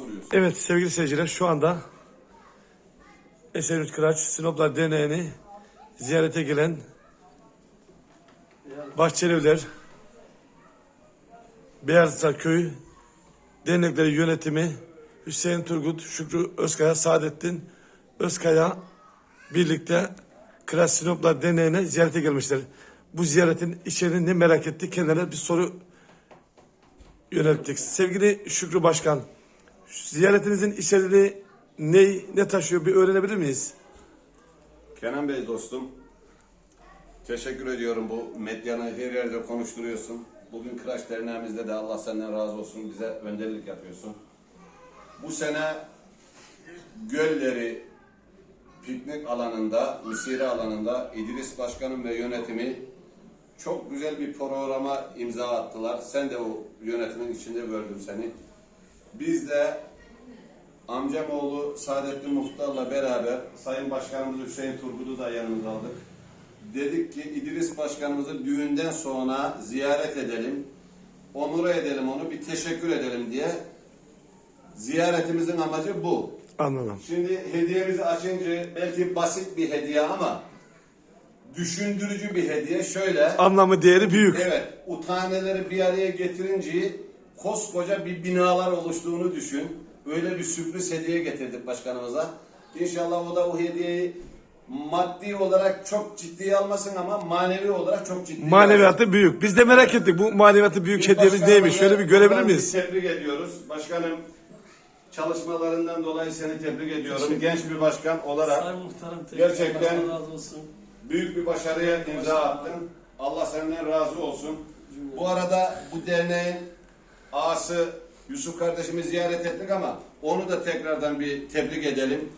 soruyorsun. Evet sevgili seyirciler şu anda Esenyurt Kıraç Sinoplar Derneği'ni ziyarete gelen Bahçelievler Beyazlıca Köyü dernekleri yönetimi Hüseyin Turgut, Şükrü Özkaya, Saadettin Özkaya birlikte Kıraç Sinoplar Derneği'ne ziyarete gelmişler. Bu ziyaretin içeriğini merak etti kendilerine bir soru yönelttik. Sevgili Şükrü Başkan, ziyaretinizin içeriği ne, ne taşıyor bir öğrenebilir miyiz? Kenan Bey dostum, teşekkür ediyorum bu medyanı her yerde konuşturuyorsun. Bugün Kıraç Derneğimizde de Allah senden razı olsun bize önderlik yapıyorsun. Bu sene gölleri piknik alanında, misire alanında İdris Başkanım ve yönetimi çok güzel bir programa imza attılar. Sen de o yönetimin içinde gördüm seni. Biz de amcam oğlu Saadettin Muhtar'la beraber Sayın Başkanımız Hüseyin Turgut'u da yanımıza aldık. Dedik ki İdris Başkanımızı düğünden sonra ziyaret edelim, onur edelim onu, bir teşekkür edelim diye ziyaretimizin amacı bu. Anladım. Şimdi hediyemizi açınca belki basit bir hediye ama düşündürücü bir hediye. Şöyle, Anlamı değeri büyük. evet, utaneleri bir araya getirince koskoca bir binalar oluştuğunu düşün. Öyle bir sürpriz hediye getirdik başkanımıza. İnşallah o da o hediyeyi maddi olarak çok ciddiye almasın ama manevi olarak çok ciddiye alsın. Maneviyatı büyük. Biz de merak ettik bu maneviyatı büyük hediyemiz neymiş? Şöyle bir görebilir miyiz? Tebrik ediyoruz. Başkanım çalışmalarından dolayı seni tebrik ediyorum. Genç bir başkan olarak Sayın Muhtarım Gerçekten- Allah razı olsun. büyük bir başarıya imza attın. Allah senden razı olsun. Bu arada bu derneğin ağası Yusuf kardeşimi ziyaret ettik ama onu da tekrardan bir tebrik edelim.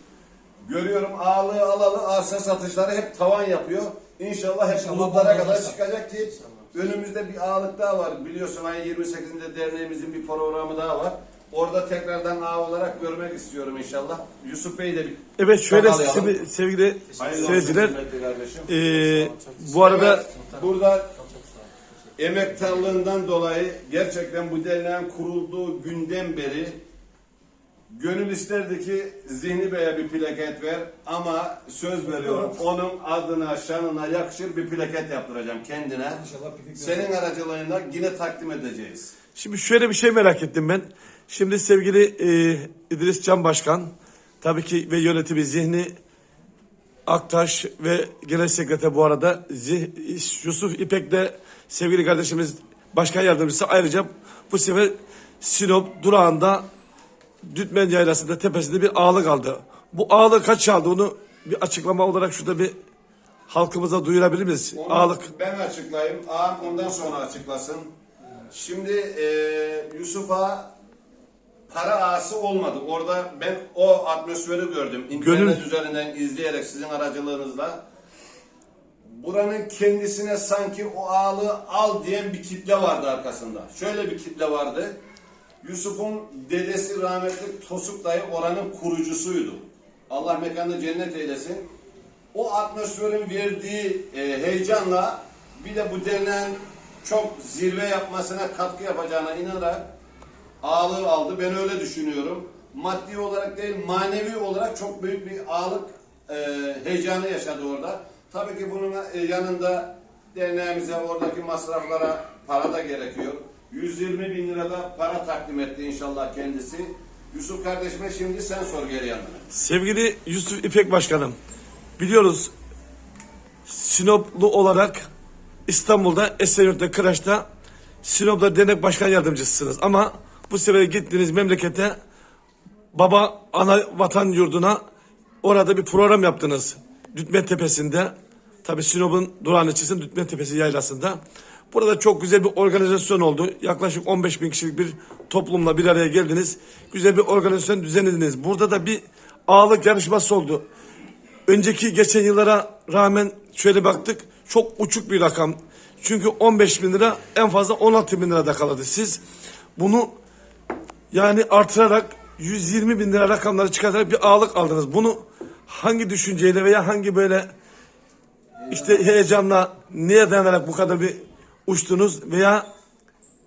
Görüyorum ağalığı alalı arsa satışları hep tavan yapıyor. İnşallah hep bulutlara kadar olursa. çıkacak ki önümüzde bir ağalık daha var. Biliyorsun ayın 28'inde derneğimizin bir programı daha var. Orada tekrardan ağa olarak görmek istiyorum inşallah. Yusuf Bey de bir Evet şöyle sevgili seyirciler eee, bu arada Evet, burada emektarlığından dolayı gerçekten bu derneğin kurulduğu günden beri gönül isterdi ki Zihni Bey'e bir plaket ver ama söz veriyorum onun adına şanına yakışır bir plaket yaptıracağım kendine. Senin aracılığıyla yine takdim edeceğiz. Şimdi şöyle bir şey merak ettim ben. Şimdi sevgili e, İdris Can Başkan tabii ki ve yönetimi Zihni Aktaş ve Genel Sekreter bu arada Zih- Yusuf İpek de sevgili kardeşimiz Başkan Yardımcısı ayrıca bu sefer Sinop durağında Dütmen Yaylası'nda tepesinde bir ağlık aldı. Bu ağlık kaç aldı onu bir açıklama olarak şurada bir halkımıza duyurabilir miyiz? Onu Ağlık ben açıklayayım. Ağam ondan sonra açıklasın. Şimdi e, Yusuf'a para ağası olmadı. Orada ben o atmosferi gördüm. İnternet Gönül- üzerinden izleyerek sizin aracılığınızla. Buranın kendisine sanki o ağalığı al diyen bir kitle vardı arkasında. Şöyle bir kitle vardı. Yusuf'un dedesi rahmetli Tosuk dayı oranın kurucusuydu. Allah mekanını cennet eylesin. O atmosferin verdiği e, heyecanla bir de bu derneğin çok zirve yapmasına katkı yapacağına inanarak ağlığı aldı. Ben öyle düşünüyorum. Maddi olarak değil manevi olarak çok büyük bir ağlık e, heyecanı yaşadı orada. Tabii ki bunun e, yanında derneğimize oradaki masraflara para da gerekiyor. 120 bin lirada para takdim etti inşallah kendisi. Yusuf kardeşime şimdi sen sor geri yanına. Sevgili Yusuf İpek Başkanım, biliyoruz Sinoplu olarak İstanbul'da Esenyurt'ta Kıraç'ta Sinop'ta dernek başkan yardımcısısınız. Ama bu sefer gittiğiniz memlekete baba ana vatan yurduna orada bir program yaptınız. Dütmen Tepesi'nde. Tabii Sinop'un durağını içerisinde Dütmen Tepesi yaylasında. Burada çok güzel bir organizasyon oldu. Yaklaşık 15 bin kişilik bir toplumla bir araya geldiniz. Güzel bir organizasyon düzenlediniz. Burada da bir ağlık yarışması oldu. Önceki geçen yıllara rağmen şöyle baktık. Çok uçuk bir rakam. Çünkü 15 bin lira en fazla 16 bin lirada kaldı. Siz bunu yani artırarak 120 bin lira rakamları çıkartarak bir ağlık aldınız. Bunu hangi düşünceyle veya hangi böyle işte heyecanla neye dayanarak bu kadar bir uçtunuz veya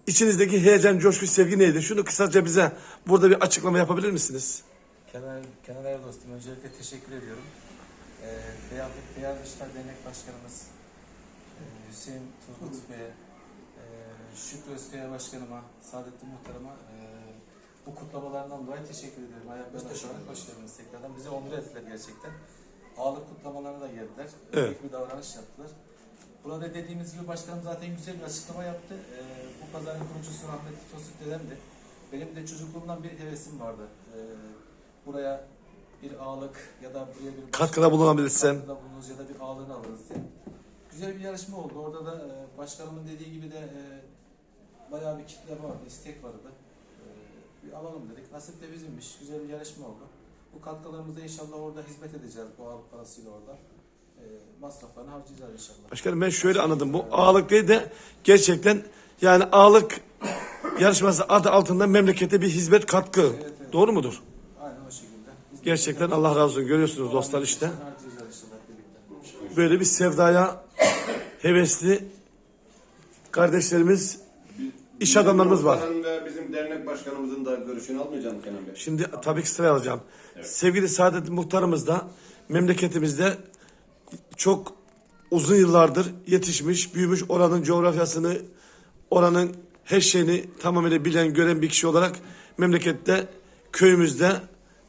içinizdeki heyecan, coşku, sevgi neydi? Şunu kısaca bize burada bir açıklama yapabilir misiniz? Kenar, Kenar Ev dostum öncelikle teşekkür ediyorum. Ee, Beyaz, Beyaz İşler Dernek Başkanımız e, Hüseyin Turgut Bey'e, e, Şükrü Özkaya Başkanıma, Saadettin Muhtarıma e, bu kutlamalarından dolayı teşekkür ediyorum. Ayaklarına sağlık, hoş geldiniz tekrardan. Bizi onur ettiler gerçekten. Ağırlık kutlamalarına da geldiler. Evet. Büyük bir davranış yaptılar. Burada dediğimiz gibi başkanım zaten güzel bir açıklama yaptı. Ee, bu pazarın kurucusu rahmetli Tosun dedemdi. Benim de çocukluğumdan bir hevesim vardı. Ee, buraya bir ağalık ya da buraya bir Katkıda bulunabilirsem. katkıda bulunuruz ya da bir ağalığını alırız diye. Güzel bir yarışma oldu. Orada da e, başkanımın dediği gibi de e, bayağı bir kitle vardı, istek vardı. E, bir alalım dedik. Nasip de bizimmiş. Güzel bir yarışma oldu. Bu katkılarımızda inşallah orada hizmet edeceğiz bu ağalık parasıyla orada. E, masraflarını harcayacağız inşallah. Başkanım ben şöyle anladım. Bu ağalık değil de gerçekten yani ağalık yarışması adı altında memlekete bir hizmet katkı. evet. Doğru mudur? Aynen o şekilde. Biz de- Gerçekten Allah razı olsun. Görüyorsunuz dostlar işte. Böyle bir sevdaya hevesli kardeşlerimiz, iş adamlarımız var. Muhtarın ve bizim dernek başkanımızın da görüşünü almayacağım Kenan Bey. Şimdi tabii ki sıraya alacağım. Sevgili Saadet Muhtarımız da memleketimizde çok uzun yıllardır yetişmiş, büyümüş, oranın coğrafyasını, oranın her şeyini tamamıyla bilen, gören bir kişi olarak memlekette, köyümüzde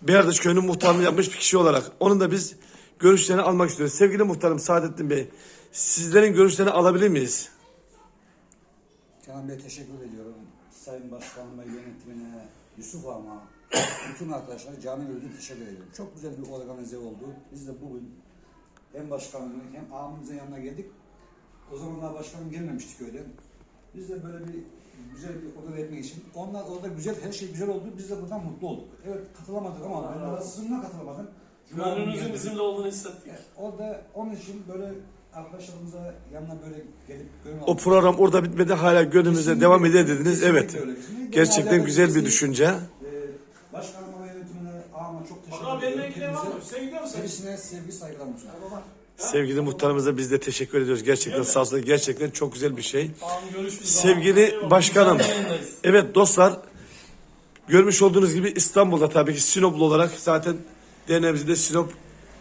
Beyardaş Köyü'nün muhtarını yapmış bir kişi olarak. Onun da biz görüşlerini almak istiyoruz. Sevgili muhtarım Saadettin Bey, sizlerin görüşlerini alabilir miyiz? Kenan Bey teşekkür ediyorum. Sayın Başkanıma, yönetimine, Yusuf Ağam'a, bütün arkadaşlara canı gönülden teşekkür ediyorum. Çok güzel bir organize oldu. Biz de bugün hem başkanımın hem ağamızın yanına geldik. O zamanlar başkanım gelmemişti köyden. Biz de böyle bir güzel bir organize etmek için. Onlar orada güzel, her şey güzel oldu. Biz de buradan mutlu olduk. Evet katılamadık ama ben arasında katılamadım. Gönlünüzün bizimle olduğunu hissettik. Evet, Orada onun için böyle arkadaşlarımıza yanına böyle gelip gönül O program orada bitmedi hala gönlümüzde Kesinlikle. devam eder dediniz. Kesinlikle Evet. öyle. Kesinlikle. Gerçekten güzel bir düşünce. Ee, Başkanıma ve yönetimine ağama çok teşekkür Bakalım benimle ediyorum. ilgili var mı? Hepinize- Sen gidiyor musun? Hepsine sevgi saygılarımı sunuyorum. Sevgili muhtarımıza biz de teşekkür ediyoruz. Gerçekten sağ olsun. Gerçekten çok güzel bir şey. Tamam görüşürüz. Sevgili başkanım. Evet dostlar. Görmüş olduğunuz gibi İstanbul'da tabii ki Sinoplu olarak zaten derneğimizde Sinop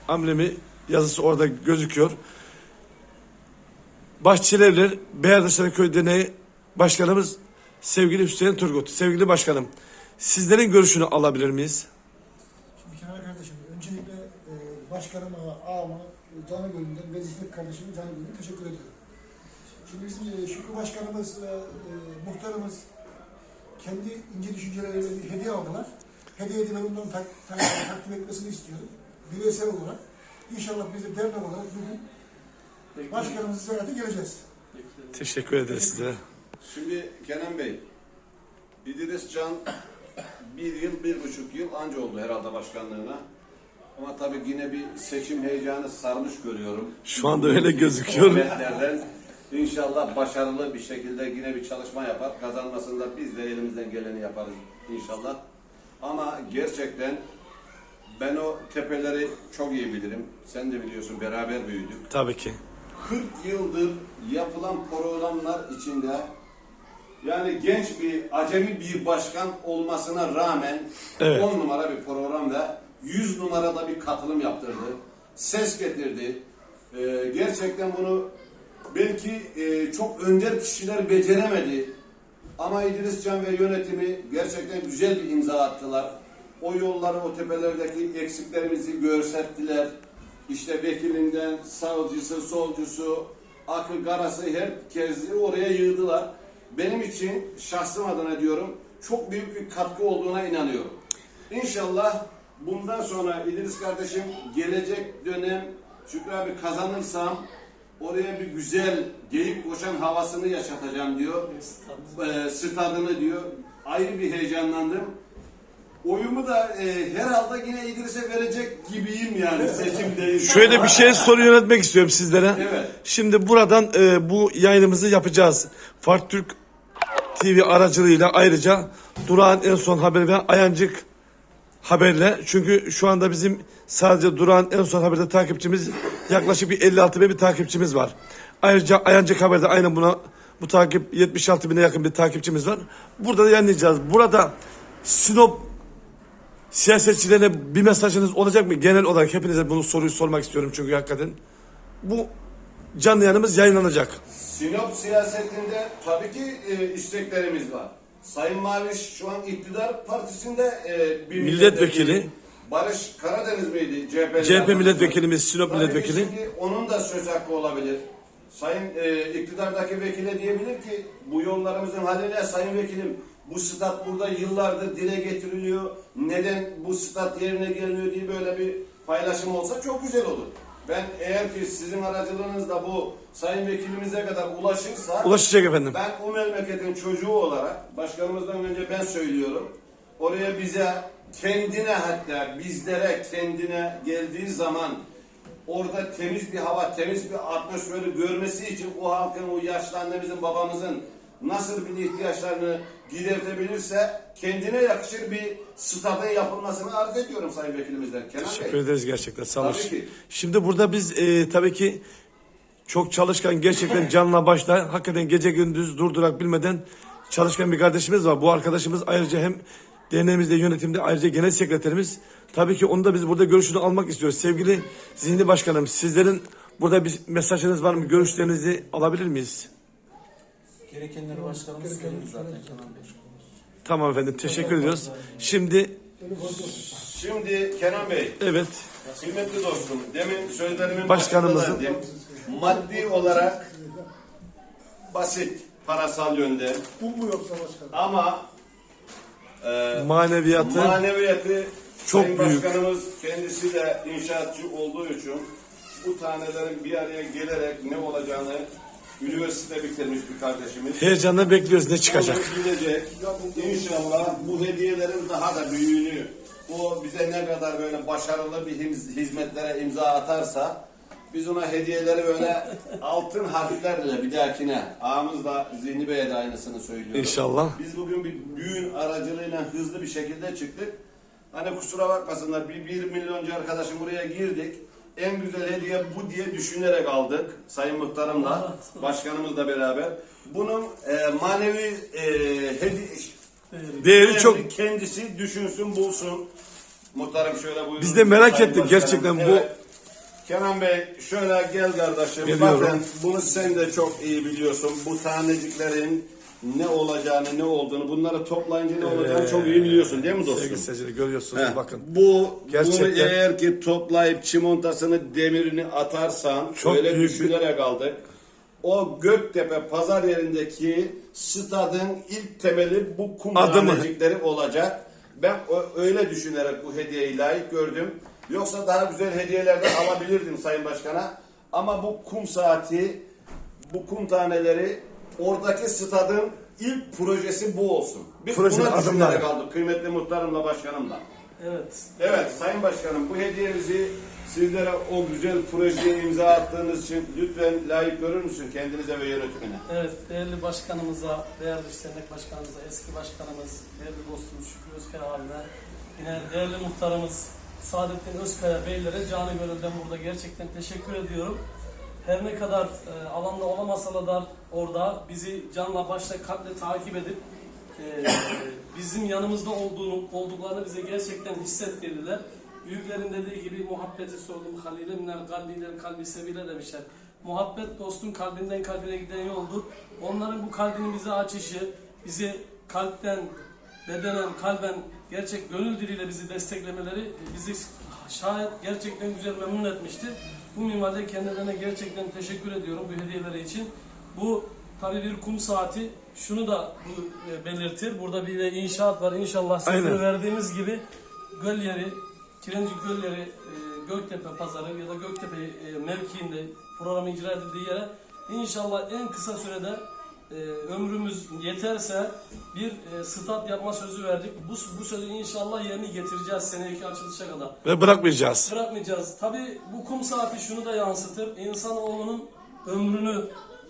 amblemi yazısı orada gözüküyor. Bahçelievler Beyazdaşlar Köy Derneği Başkanımız sevgili Hüseyin Turgut. Sevgili başkanım sizlerin görüşünü alabilir miyiz? Şimdi Kenan kardeşim, öncelikle e, başkanıma, ağama, canı gönlünden ve İsmet kardeşime canı gönlünden teşekkür ediyorum. Şimdi bizim e, Şükrü Başkanımız e, muhtarımız kendi ince düşünceleriyle bir hediye aldılar. Hediye edilen onların tak, tak, takdim etmesini istiyorum. Bireysel olarak. İnşallah biz de dernek olarak bugün başkanımızı ziyarete geleceğiz. Teşekkür ederiz size. Şimdi Kenan Bey, İdris Can bir yıl, bir buçuk yıl anca oldu herhalde başkanlığına. Ama tabii yine bir seçim heyecanı sarmış görüyorum. Şu anda öyle gözüküyor. Hükümetlerden İnşallah başarılı bir şekilde yine bir çalışma yapar. Kazanmasında biz de elimizden geleni yaparız inşallah. Ama gerçekten ben o tepeleri çok iyi bilirim. Sen de biliyorsun beraber büyüdük. Tabii ki. 40 yıldır yapılan programlar içinde yani genç bir, acemi bir başkan olmasına rağmen Evet. 10 numara bir program ve 100 numarada bir katılım yaptırdı. Ses getirdi. Ee, gerçekten bunu belki e, çok önder kişiler beceremedi. Ama İdris Can ve yönetimi gerçekten güzel bir imza attılar. O yolları, o tepelerdeki eksiklerimizi görsettiler. İşte vekilinden savcısı, solcusu, akı, garası herkesi oraya yığdılar. Benim için şahsım adına diyorum çok büyük bir katkı olduğuna inanıyorum. İnşallah bundan sonra İdris kardeşim gelecek dönem Şükrü abi kazanırsam oraya bir güzel geyik koşan havasını yaşatacağım diyor. Ee, stadını diyor. Ayrı bir heyecanlandım. Oyumu da e, herhalde yine İdris'e verecek gibiyim yani seçimde. Şöyle bir şey soru yönetmek istiyorum sizlere. Evet. Şimdi buradan e, bu yayınımızı yapacağız. Fark Türk TV aracılığıyla ayrıca Durağan en son haber ve Ayancık haberle. Çünkü şu anda bizim sadece Durağan en son haberde takipçimiz yaklaşık bir 56 bin bir takipçimiz var. Ayrıca Ayancık haberde aynen buna Bu takip 76 bine yakın bir takipçimiz var. Burada da yayınlayacağız. Burada Sinop siyasetçilerine bir mesajınız olacak mı? Genel olarak hepinize bunu soruyu sormak istiyorum çünkü hakikaten. Bu canlı yayınımız yayınlanacak. Sinop siyasetinde tabii ki e, isteklerimiz var. Sayın Maviş şu an iktidar partisinde e, bir Milletvekili. Barış Karadeniz miydi? CHP, CHP milletvekilimiz, Sinop Tabii ki milletvekili. Şimdi onun da söz hakkı olabilir. Sayın e, iktidardaki vekile diyebilir ki bu yollarımızın haline sayın vekilim bu stat burada yıllardır dile getiriliyor. Neden bu stat yerine gelmiyor diye böyle bir paylaşım olsa çok güzel olur. Ben eğer ki sizin aracılığınızla bu sayın vekilimize kadar ulaşırsa Ulaşacak efendim. ben o memleketin çocuğu olarak başkanımızdan önce ben söylüyorum. Oraya bize kendine hatta bizlere kendine geldiği zaman orada temiz bir hava, temiz bir atmosferi görmesi için o halkın, o yaşlı annemizin, babamızın nasıl bir ihtiyaçlarını giderebilirse kendine yakışır bir stadın yapılmasını arz ediyorum Sayın Vekilimizden. Kenan Teşekkür Bey. ederiz gerçekten. Sağ olun. Tabii ki. Şimdi burada biz e, tabii ki çok çalışkan gerçekten canla başla hakikaten gece gündüz durdurak bilmeden çalışkan bir kardeşimiz var. Bu arkadaşımız ayrıca hem derneğimizde yönetimde ayrıca genel sekreterimiz. Tabii ki onu da biz burada görüşünü almak istiyoruz. Sevgili Zihni Başkanım sizlerin burada bir mesajınız var mı? Görüşlerinizi alabilir miyiz? Gerekenleri başkanımız söyledi zaten Kenan Bey. Tamam efendim teşekkür ediyoruz. Şimdi Şimdi Kenan Bey, evet Kıymetli dostum, demin sözlerimin Başkanımızın- başında da dedim, maddi olarak basit, parasal yönde Bu mu yoksa başkanım? ama e, maneviyatı maneviyatı çok Sayın büyük. Başkanımız kendisi de inşaatçı olduğu için bu tanelerin bir araya gelerek ne olacağını üniversite bitirmiş bir kardeşimiz. heyecanla bekliyoruz ne çıkacak. Onu bilecek. İnşallah bu hediyelerin daha da büyüğünü, o bize ne kadar böyle başarılı bir hizmetlere imza atarsa biz ona hediyeleri böyle altın harflerle bir dahakine ağamız da Zihni Bey'e de aynısını söylüyor. İnşallah. Biz bugün bir düğün aracılığıyla hızlı bir şekilde çıktık. Hani kusura bakmasınlar bir, bir milyoncu arkadaşım buraya girdik. En güzel hediye bu diye düşünerek aldık Sayın Muhtarım'la, başkanımızla beraber. Bunun e, manevi e, hediye, Değeri çok kendisi düşünsün bulsun. Muhtarım şöyle buyurun. Biz de merak Sayın ettik Başkanım. gerçekten bu- Evet. Kenan Bey şöyle gel kardeşim. Geliyorum. Bakın bunu sen de çok iyi biliyorsun. Bu taneciklerin ne olacağını, ne olduğunu, bunları toplayınca ne olacağını çok iyi biliyorsun değil mi dostum? sevgili seyirciler görüyorsunuz Heh, bakın. Bu Gerçekten- bunu eğer ki toplayıp çimontasını demirini atarsan Çok öyle büyük bir- düşünerek aldık. O Göktepe pazar yerindeki stadın ilk temeli bu kum Adımı. tanecikleri olacak. Ben o- öyle düşünerek bu hediyeyi layık gördüm. Yoksa daha güzel hediyeler de alabilirdim Sayın Başkan'a. Ama bu kum saati, bu kum taneleri oradaki stadın ilk projesi bu olsun. Biz Proje buna adımları. düşünerek aldık kıymetli muhtarımla başkanımla. Evet. Evet Sayın Başkanım bu hediyemizi sizlere o güzel projeye imza attığınız için lütfen layık görür müsün kendinize ve yönetimine? Evet, değerli başkanımıza, değerli Dernek Başkanımıza, eski başkanımız, değerli dostumuz Şükrü Özkaya abime, yine değerli muhtarımız Saadettin Özkaya beylere canı gönülden burada gerçekten teşekkür ediyorum. Her ne kadar e, alanda olamasalar da orada bizi canla başla kalple takip edip e, bizim yanımızda olduğunu, olduklarını bize gerçekten hissettirdiler. Büyüklerin dediği gibi muhabbeti sordum halile minel kalbiler kalbi seviyle demişler. Muhabbet dostun kalbinden kalbine giden yoldur. Onların bu kalbini bize açışı, bizi kalpten, bedenen, kalben, gerçek gönül diliyle bizi desteklemeleri bizi şayet gerçekten güzel memnun etmiştir. Bu minvalde kendilerine gerçekten teşekkür ediyorum bu hediyeleri için. Bu tabii bir kum saati. Şunu da bu e, belirtir. Burada bir de inşaat var. İnşallah sizlere Aynen. verdiğimiz gibi göl yeri, Kirencik göl yeri, e, Göktepe pazarı ya da Göktepe e, mevkiinde programı icra edildiği yere inşallah en kısa sürede e, ömrümüz yeterse bir e, stat yapma sözü verdik. Bu, bu sözü inşallah yerine getireceğiz seneki açılışa kadar. Ve bırakmayacağız. Bırakmayacağız. Tabi bu kum saati şunu da yansıtır. İnsanoğlunun ömrünü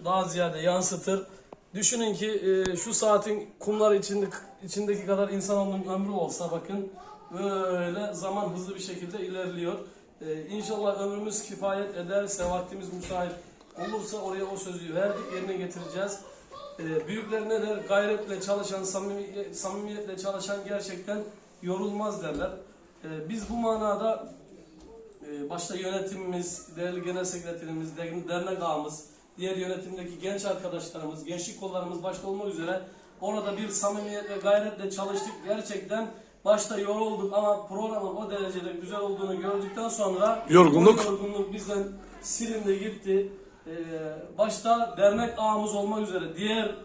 daha ziyade yansıtır. Düşünün ki e, şu saatin kumlar içinde, içindeki kadar insanoğlunun ömrü olsa bakın böyle zaman hızlı bir şekilde ilerliyor. E, inşallah ömrümüz kifayet ederse, vaktimiz müsait olursa oraya o sözü verdik, yerine getireceğiz. e, büyüklerine de gayretle çalışan, samimi, samimiyetle çalışan gerçekten yorulmaz derler. E, biz bu manada e, başta yönetimimiz, değerli genel sekreterimiz, de- dernek ağamız, diğer yönetimdeki genç arkadaşlarımız, gençlik kollarımız başta olmak üzere orada bir samimiyet ve gayretle çalıştık. Gerçekten başta yorulduk ama programın o derecede güzel olduğunu gördükten sonra Yorgunluk. yorgunluk bizden silindi gitti. E, başta dernek ağamız olmak üzere diğer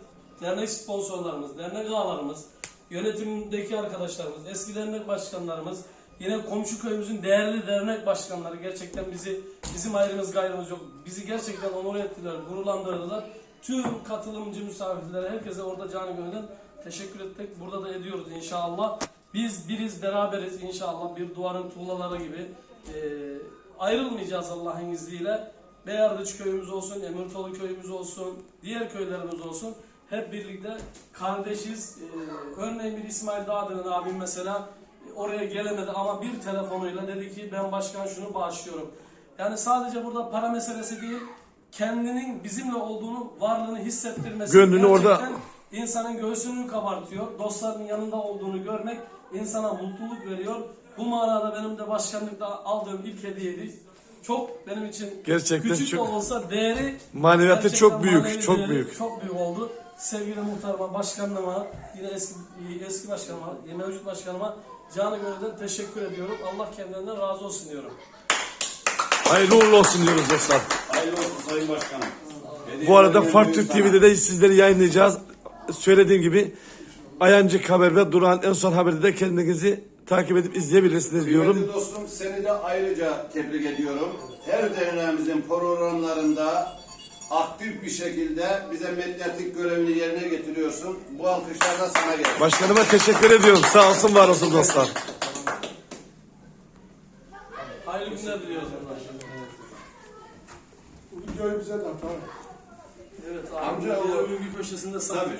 dernek sponsorlarımız, dernek ağalarımız, yönetimdeki arkadaşlarımız, eski dernek başkanlarımız, yine komşu köyümüzün değerli dernek başkanları gerçekten bizi bizim ayrımız gayrımız yok. Bizi gerçekten onur ettiler, gururlandırdılar. Tüm katılımcı misafirlere, herkese orada canı gönülden teşekkür etmek burada da ediyoruz inşallah. Biz biriz, beraberiz inşallah. Bir duvarın tuğlaları gibi Ee, ayrılmayacağız Allah'ın izniyle. Beyardıç köyümüz olsun, Emirtolu köyümüz olsun, diğer köylerimiz olsun. Hep birlikte kardeşiz. Ee, örneğin bir İsmail Dağdır'ın abim mesela oraya gelemedi ama bir telefonuyla dedi ki ben başkan şunu bağışlıyorum. Yani sadece burada para meselesi değil, kendinin bizimle olduğunu, varlığını hissettirmesi. Gönlünü orada- insanın göğsünü kabartıyor. Dostlarının yanında olduğunu görmek insana mutluluk veriyor. Bu manada benim de başkanlıkta aldığım ilk hediyeydi. Çok benim için Gerçekten küçük çok- de olsa değeri Maneviyatı çok büyük, çok büyük. Çok büyük oldu. Sevgili muhtarıma, başkanıma, yine eski eski başkanıma, mevcut başkanıma canı gönülden teşekkür ediyorum. Allah kendilerinden razı olsun diyorum. Hayırlı uğurlu olsun diyoruz dostlar. Hayırlı olsun Sayın Başkanım. Bu arada Fark Türk. TV'de de sizleri yayınlayacağız. Söylediğim gibi Ayancık Haber ve Duran en son haberde de kendinizi takip edip izleyebilirsiniz diyorum. Kıymetli dostum seni de ayrıca tebrik ediyorum. Her derneğimizin programlarında aktif bir şekilde bize medyatik görevini yerine getiriyorsun. Bu alkışlar da sana gelir. Başkanıma teşekkür ediyorum. Sağ olsun var olsun dostlar. Hayırlı günler diliyoruz. Videoyu bize de at. Evet Amca o- bir köşesinde saklı.